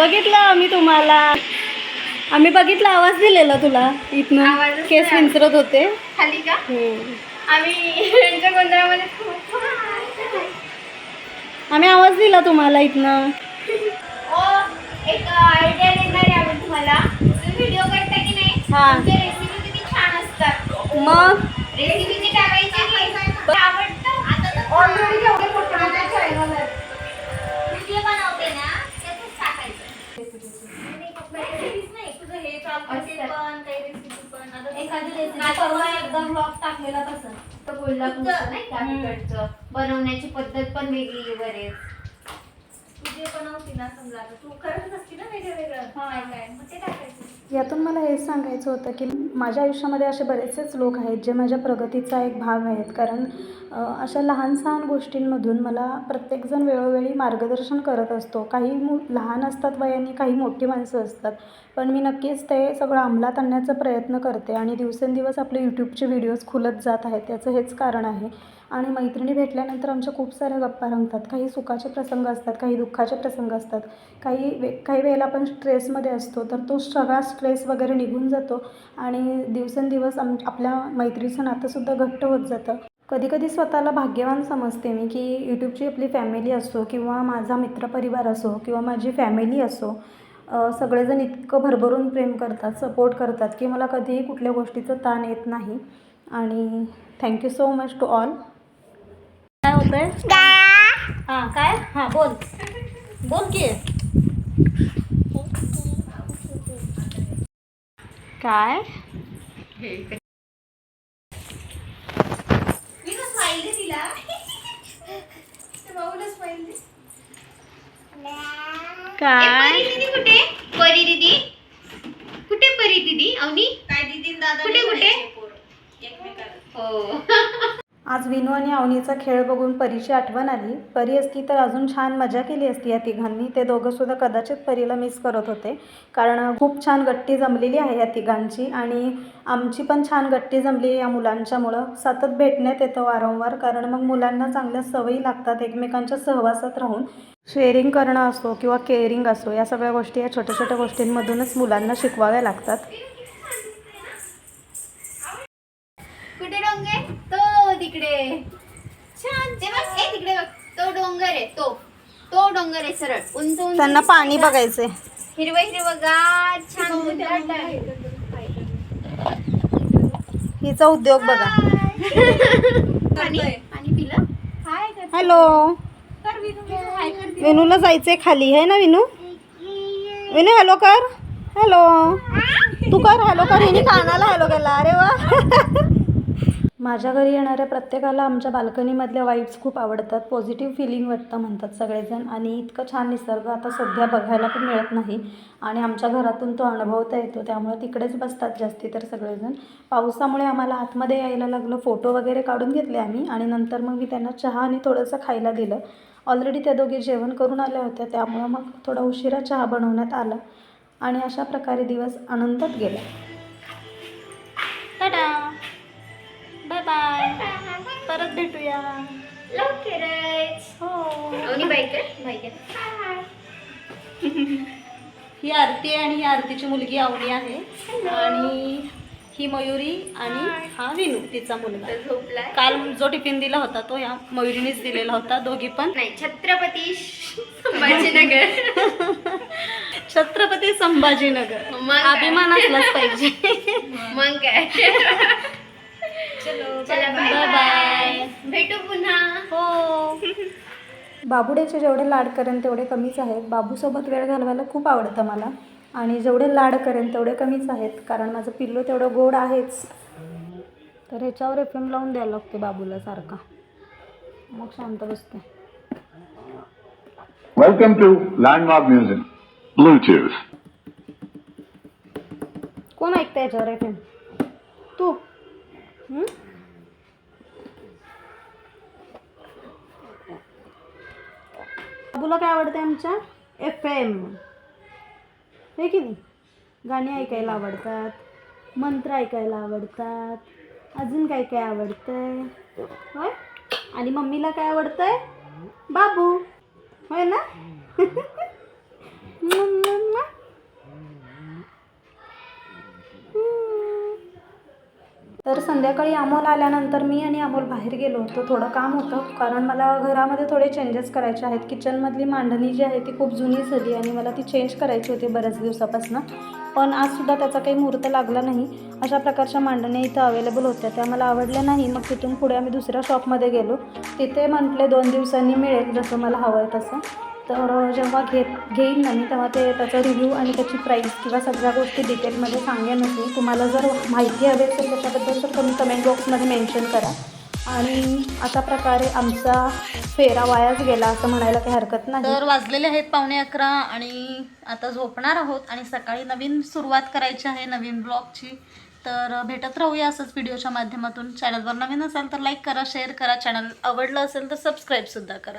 बघितलं आम्ही तुम्हाला. आम्ही बघितलं आवाज दिलेला तुला. इथनं आवाजच केस नाही. विंचरत होते. खाली का? हम्म. आम्ही यांच्या गोंधळामध्ये खूप आम्ही आवाज दिला तुम्हाला इथनं. ओ एक आयडिया देणार आहे आम्ही तुम्हाला. तुम्ही व्हिडिओ करता की नाही? हा. तुमच्या रेसिपी किती छान असतात. मग? रेसिपी जी टाकायची पण काही रेसिपी पण. आता एखादी रेसिपी recipe परवा एकदा vlog टाकलेला तसं. तर कोल्हापूरचं नाही का हम्म. तिकडचं? बनवण्याची पद्धत पण वेगळी बरेच. तू जे बनवते ना समजा आता. तू करत असती ना वेगळं वेगळं काय काय? मग ते टाकायचं यातून मला हेच सांगायचं होतं की माझ्या आयुष्यामध्ये असे बरेचसेच लोक आहेत जे माझ्या प्रगतीचा एक भाग आहेत. कारण अशा लहान सहान गोष्टींमधून मला प्रत्येकजण वेळोवेळी मार्गदर्शन करत असतो. काही मु लहान असतात वयाने काही मोठी माणसं असतात. पण मी नक्कीच ते सगळं अंमलात आणण्याचा प्रयत्न करते आणि दिवसेंदिवस आपले यूट्यूबचे व्हिडिओज खुलत जात आहेत. त्याचं हेच कारण आहे. आणि मैत्रिणी भेटल्यानंतर आमच्या खूप साऱ्या गप्पा रंगतात. काही सुखाचे प्रसंग असतात काही दुःखाचे प्रसंग असतात. काही वे काही वेळेला आपण स्ट्रेसमध्ये असतो तर तो सगळा स्ट्रेस वगैरे निघून जातो आणि दिवसेंदिवस आम आपल्या मैत्रीचं नातंसुद्धा घट्ट होत जातं. कधीकधी स्वतःला भाग्यवान समजते मी की यूट्यूबची आपली फॅमिली असो किंवा माझा मित्रपरिवार असो किंवा माझी फॅमिली असो सगळेजण इतकं भरभरून प्रेम करतात सपोर्ट करतात की मला कधीही कुठल्या गोष्टीचं ताण येत नाही. आणि thank you so much to all काय होतंय? हां काय? हां बोल. बोल की. काय मी तर स्माईल दे तिला त्या भाऊला स्माईल दे ए, काय? परी दीदी कुठे? परी दीदी. कुठे परी दीदी? अवनी? काय दीदी दादा कुठे कुठे? हो. आज विनू आणि अवनीचा खेळ बघून परीची आठवण आली. परी असती तर अजून छान मजा केली असती या तिघांनी. ते दोघंसुद्धा कदाचित परीला मिस करत होते. कारण खूप छान गट्टी जमलेली आहे या तिघांची आणि आमची पण छान गट्टी जमली या मुलांच्यामुळं. सतत भेटण्यात येतं वारंवार कारण मग मुलांना चांगल्या सवयी लागतात एकमेकांच्या सहवासात राहून. शेअरिंग करणं असो किंवा केअरिंग असो या सगळ्या गोष्टी या छोट्या छोट्या गोष्टींमधूनच मुलांना शिकवाव्या लागतात. तिकडे. छान ते बघ ए तिकडे बघ. तो डोंगर आहे तो. तो डोंगर आहे सरळ. उंच उंच त्यांना पाणी बघायचंय. हिरवं हिरवं गार छान आहे. हिचा उद्योग बघा. पाणी? पाणी पिलं? हाय कर हॅलो. कर विनू हाय कर विनूला जायचंय खाली. आहे ना विनू? विनू हॅलो कर. हॅलो तू कर हॅलो कर. हिने कानाला हॅलो केला. अरे वा. माझ्या घरी येणाऱ्या प्रत्येकाला आमच्या बाल्कनीमधल्या वाईब्स खूप आवडतात. पॉझिटिव्ह फिलिंग वाटतं म्हणतात सगळेजण. आणि इतकं छान निसर्ग आता सध्या बघायला पण मिळत नाही. आणि आमच्या घरातून तो अनुभवता येतो. त्यामुळे तिकडेच बसतात जास्ती तर सगळेजण. पावसामुळे आम्हाला आतमध्ये यायला लागलं. फोटो वगैरे काढून घेतले आम्ही. आणि नंतर मग मी त्यांना चहा आणि थोडंसं खायला दिलं. ऑलरेडी त्या दोघी जेवण करून आल्या होत्या. त्यामुळं मग थोडा उशिरा चहा बनवण्यात आला. आणि अशा प्रकारे दिवस आनंदात गेला. बाय. परत भेटूया. लवकरच. हो. ही आरती आहे आणि ही आरतीची मुलगी आवडी आहे. आणि ही मयुरी आणि हा विनू तिचा मुलगा. झोपलाय. काल जो टिफिन दिला होता तो या मयुरीनेच दिलेला होता दोघी पण. नाही छत्रपती संभाजीनगर. छत्रपती संभाजीनगर. मग काय? अभिमान असलाच पाहिजे. मग काय? चलो चला बाय भेटू पुन्हा. हो. बाबुड्याचे जेवढे लाड करेन तेवढे कमीच आहेत. बाबूसोबत वेळ घालवायला खूप आवडतं मला. आणि जेवढे लाड करेन तेवढे कमीच आहेत. कारण माझं पिल्लू तेवढं गोड आहेच. तर ह्याच्यावर एफ एम लावून द्यायला लागते बाबूला सारखा. मग शांत बसते. Welcome to Landmark Music. Bluetooth. कोण ऐकतं याच्यावर एफ एम तू? बाबूला काय आवडतं आमच्या? एफ एम हे की नाही? गाणी ऐकायला आवडतात मंत्र ऐकायला आवडतात अजून काय काय आवडतंय? होय? आणि मम्मीला काय आवडतंय? बाबू. होय ना? तर संध्याकाळी अमोल आल्यानंतर मी आणि अमोल बाहेर गेलो. होतो थोडं काम होतं कारण मला घरामध्ये थोडे चेंजेस करायचे आहेत. किचनमधली मांडणी जी आहे ती खूप जुनी झाली आणि मला ती चेंज करायची होती बऱ्याच दिवसापासून. पण आजसुद्धा त्याचा काही मुहूर्त लागला नाही. अशा प्रकारच्या मांडण्या इथं अवेलेबल होत्या. त्या मला आवडल्या नाही. मग तिथून पुढे आम्ही दुसऱ्या शॉपमध्ये गेलो. तिथे म्हटले दोन दिवसांनी मिळेल जसं मला हवं आहे तसं. तर जेव्हा घेत घेईन ना मी तेव्हा ते त्याचा रिव्ह्यू आणि त्याची प्राईस किंवा सगळ्या गोष्टी डिटेलमध्ये सांगेनच मी. तुम्हाला जर माहिती हवी असेल त्याच्याबद्दल तर तुम्ही कमेंट बॉक्समध्ये मेन्शन करा. आणि अशा प्रकारे आमचा फेरा वायाच गेला असं म्हणायला काही हरकत नाही. तर वाजलेले आहेत पावणे अकरा आणि आता झोपणार आहोत आणि सकाळी नवीन सुरुवात करायची आहे नवीन ब्लॉगची. तर भेटत राहूया असंच व्हिडिओच्या माध्यमातून. चॅनलवर नवीन असाल तर लाईक करा शेअर करा. चॅनल आवडलं असेल तर सबस्क्राईबसुद्धा करा.